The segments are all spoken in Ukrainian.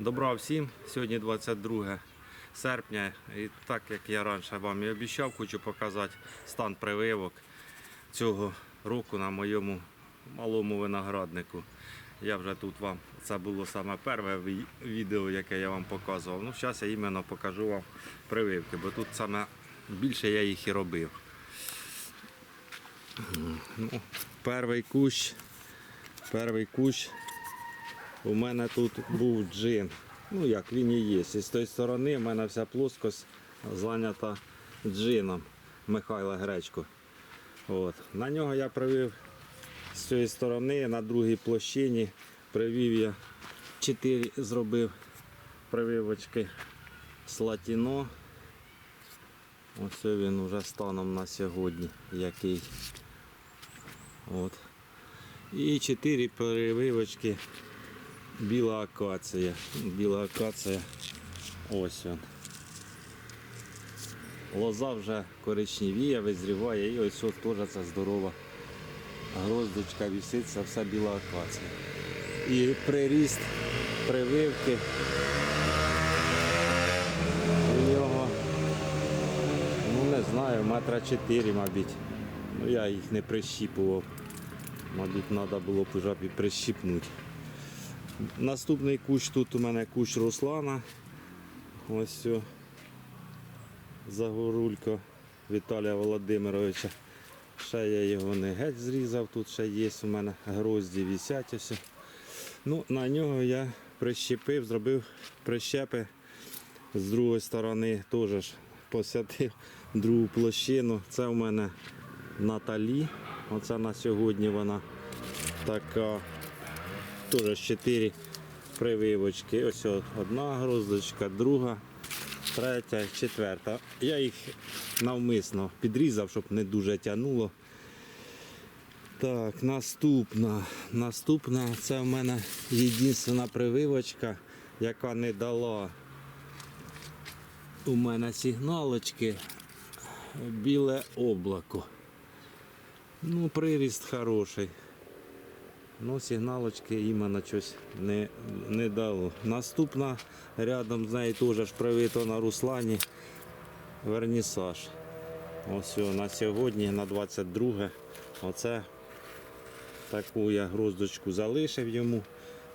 Добра всім. Сьогодні 22 серпня. І так як я раніше вам і обіцяв, хочу показати стан прививок цього року на моєму малому винограднику. Я вже тут вам, це було саме перше відео, яке я вам показував. Ну, зараз я іменно покажу вам прививки, бо тут саме більше я їх і робив. Ну, перший кущ, перший кущ у мене тут був джин. Ну як він і є. І з тої сторони в мене вся плоскость зайнята джином Михайла Гречко. От. На нього я привив з цієї сторони, на другій площині. Привів я 4 зробив прививочки слатіно. Ось він вже станом на сьогодні який. От. І 4 прививочки Біла акація. Біла акація. Ось він. Лоза вже коричневіє, визріває і ось ось теж ця здорова гроздочка висить, це все біла акація. І приріст прививки ну не знаю, метра 4, мабуть. Ну я їх не прищіпував. Мабуть, треба було б вже прищіпнути. Наступний кущ тут у мене кущ Руслана. Ось все. Загорулько Віталія Володимировича. Ще я його не геть зрізав, тут ще є у мене грозді висять ось. Ну, на нього я прищепив, зробив прищепи з другої сторони, теж ж посвятив другу площину. Це у мене Наталі. Оце на сьогодні вона така. Теж 4 прививочки. Ось одна гроздочка, друга, третя, четверта. Я їх навмисно підрізав, щоб не дуже тягнуло. Так, наступна. Наступна це в мене єдина прививочка, яка не дала у мене сигналочки біле облако. Ну, приріст хороший. Ну, сигналочки іменно щось не, не дало. Наступна рядом з нею теж привито на Руслані вернісаж. Ось на сьогодні, на 22. Оце таку я гроздочку залишив йому.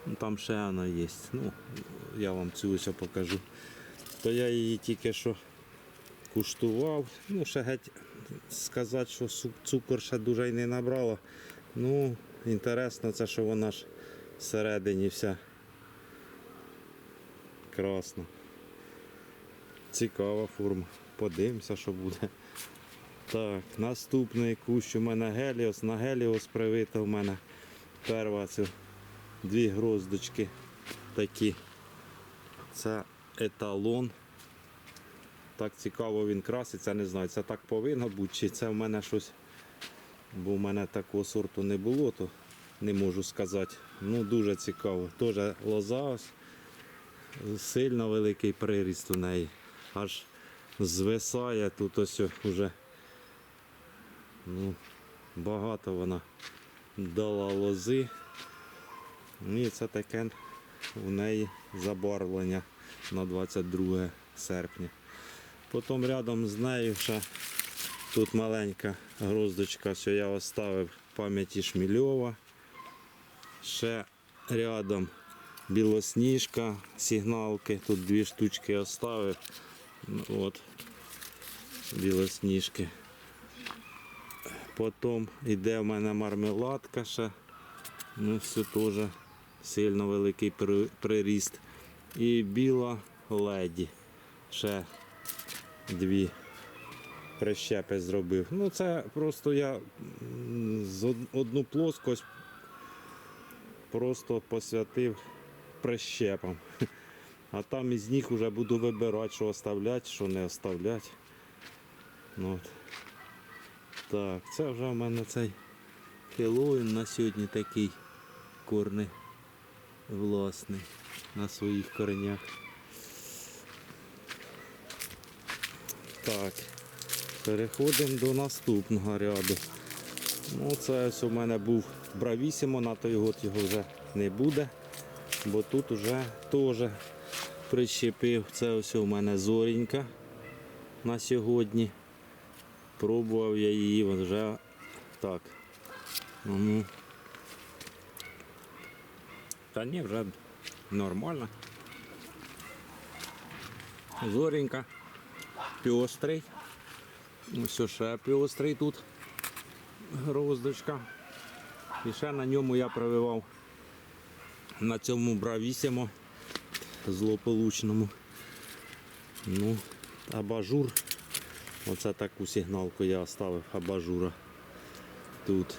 Ну, Там ще вона є. Ну, я вам цю ось покажу. То я її тільки що куштував. Ну, ще геть сказати, що цукор ще дуже й не набрала. Ну, інтересно, це що вона ж всередині вся красна. Цікава форма. Подивимося, що буде. Так, наступний кущ у мене Геліос. На Геліос привита у мене перва це дві гроздочки такі. Це еталон. Так цікаво він краситься, не знаю, це так повинно бути, чи це в мене щось. Бо в мене такого сорту не було, то не можу сказати. Ну дуже цікаво. Теж лоза сильно великий приріст у неї. Аж звисає тут ось вже ну, багато вона дала лози. Ну, І це таке у неї забарвлення на 22 серпня. Потім рядом з нею ще тут маленька гроздочка, що я оставив пам'яті Шмільова. Ще рядом білосніжка, сигналки. Тут дві штучки оставив. Ну, От, білосніжки. Потім йде в мене мармеладка ще. Ну, все теж сильно великий приріст. І біла леді. Ще дві прищепи зробив. Ну це просто я з одну плоскость просто посвятив прищепам. А там із них вже буду вибирати, що оставляти, що не оставляти. Ну, от. Так, це вже в мене цей Хеллоуін на сьогодні такий корний власний на своїх коренях. Так, переходимо до наступного ряду. Ну, це ось у мене був Бравісімо, на той год його вже не буде, бо тут вже теж прищепив. Це ось у мене зорінька на сьогодні. Пробував я її вже так. Ну, та ні, вже нормально. Зоренька, пестрий. Ось ще пестрий тут. Гроздочка. І ще на ньому я прививав на цьому бравісімо злополучному. Ну, абажур. Оце таку сигналку я оставив абажура тут.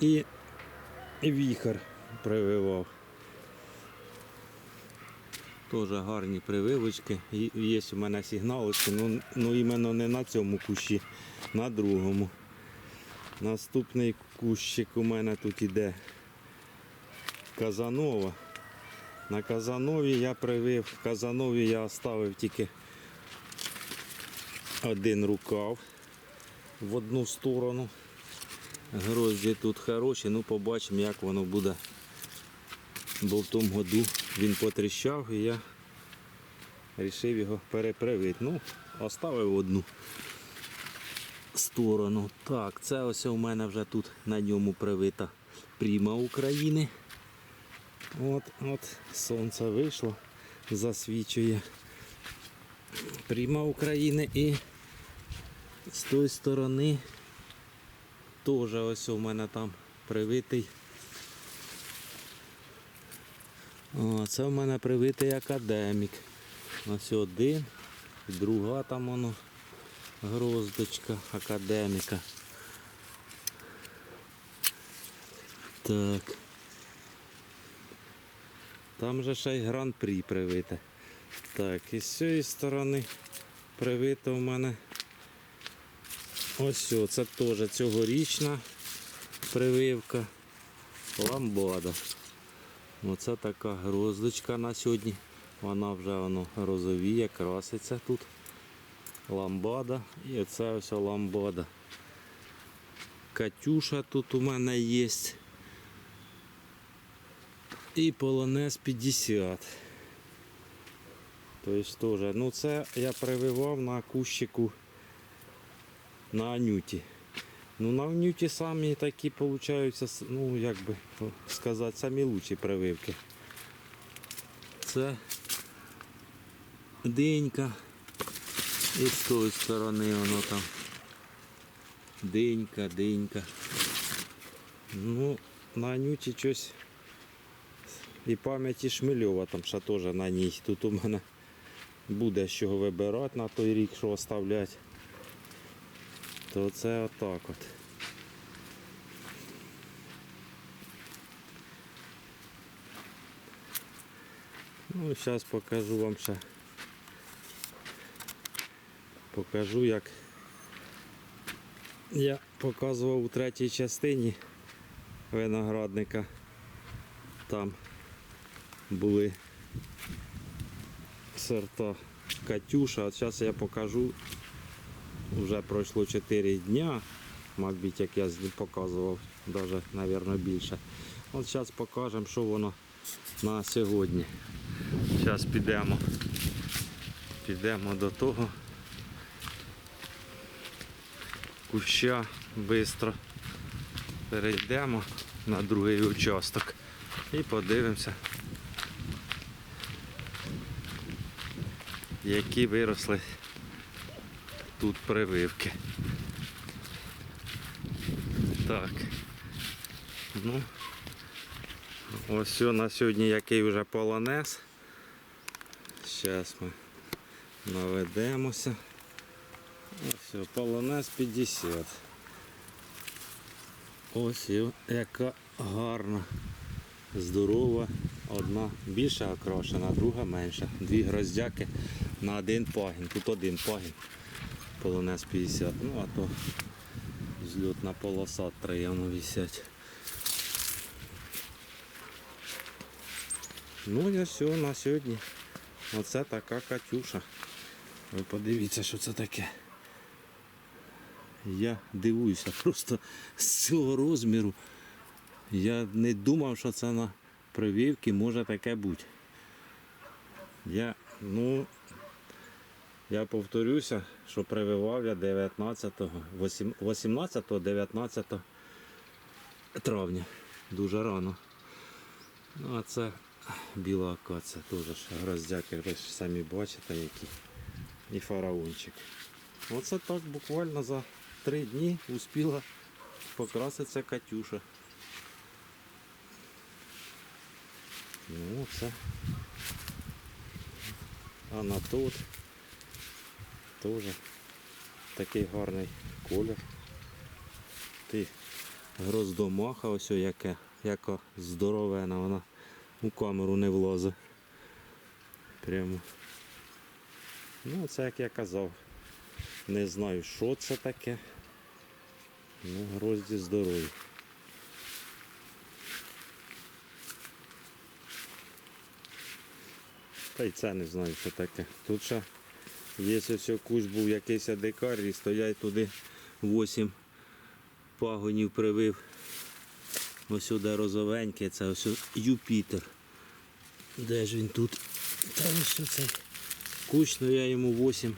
І віхар прививав. Теж гарні прививочки. Є у мене сигналочки, ну, ну іменно не на цьому кущі, на другому. Наступний кущик у мене тут іде Казанова. На Казанові я привив, в Казанові я оставив тільки один рукав в одну сторону. Грозді тут хороші, ну побачимо, як воно буде. Бо в тому году він потріщав і я вирішив його перепривити. Ну, оставив одну сторону. Так, це ось у мене вже тут на ньому привита пріма України. От, от сонце вийшло, засвічує пріма України і з тої сторони теж ось у мене там привитий. О, це в мене привитий академік. Ось один, друга там воно гроздочка академіка. Так. Там же ще й гран-прі привите. Так, і з цієї сторони привито в мене. Ось о, це теж цьогорічна прививка. Ламбада. Оце така гроздочка на сьогодні. Вона вже воно розовіє, краситься тут. Ламбада. І це ось ламбада. Катюша тут у мене є. І полонез 50. Тобто теж. Ну це я прививав на кущику на анюті. Ну на анюті самі такі получаються, ну як би сказати, самі лучші прививки. Це динька. І з тої сторони воно там. Динька, динька. Ну, на анюті щось і пам'яті Шмельова там ще теж на ній. Тут у мене буде з чого вибирати на той рік, що оставляти. То це отак от. Ну, зараз покажу вам ще. Покажу, як я показував у третій частині виноградника. Там були сорта Катюша. От зараз я покажу. Вже пройшло 4 дня, мабуть, як я показував, навіть, мабуть, більше. От зараз покажемо, що воно на сьогодні. Зараз підемо. Підемо до того куща швидко. Перейдемо на другий участок і подивимося, які виросли тут прививки. Так. Ну, ось все на сьогодні який вже полонез. Зараз ми наведемося. Ось все, полонез 50. Ось яка гарна, здорова. Одна більше окрашена, друга менша. Дві гроздяки на один пагін. Тут один пагін. Полонез 50. Ну а то зльотна полоса три воно висять. Ну і все на сьогодні. Оце така Катюша. Ви подивіться, що це таке. Я дивуюся просто з цього розміру. Я не думав, що це на прививки може таке бути. Я, ну, я повторюся, що прививав я 19-го, 18-19 травня. Дуже рано. Ну, а це біла акація, теж ж гроздяки, ви ж самі бачите які. І фараончик. Оце так буквально за три дні успіла покраситься Катюша. Ну, це. А на тут теж такий гарний колір. Ти гроздомаха ось яке, яка здоровена, вона у камеру не влазить. Прямо. Ну, це як я казав. Не знаю, що це таке. Ну, грозді здорові. Та й це не знаю, що таке. Тут ще є ось кущ був якийсь дикарій, стоять туди 8 пагонів привив. Ось сюди розовенький, це ось Юпітер. Де ж він тут? Та ось цей кущ, ну я йому 8.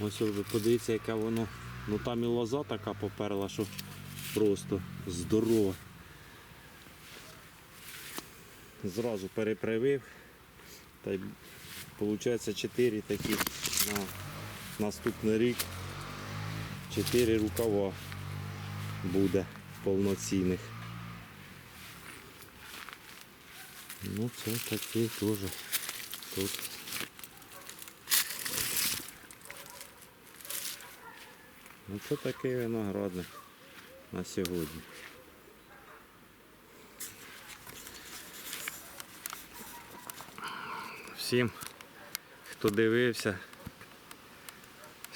Ось ви подивіться, яке воно. Ну там і лоза така поперла, що просто здорова. Зразу перепривив. Та й виходить 4 такі на наступний рік. 4 рукава буде повноцінних. Ну це такий теж тут. Ну це такий виноградник на сьогодні. Всім, хто дивився,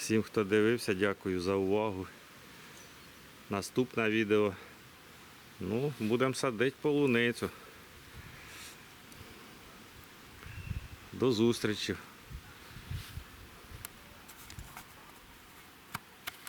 всім, хто дивився, дякую за увагу. Наступне відео. Ну, будемо садити полуницю. До зустрічі.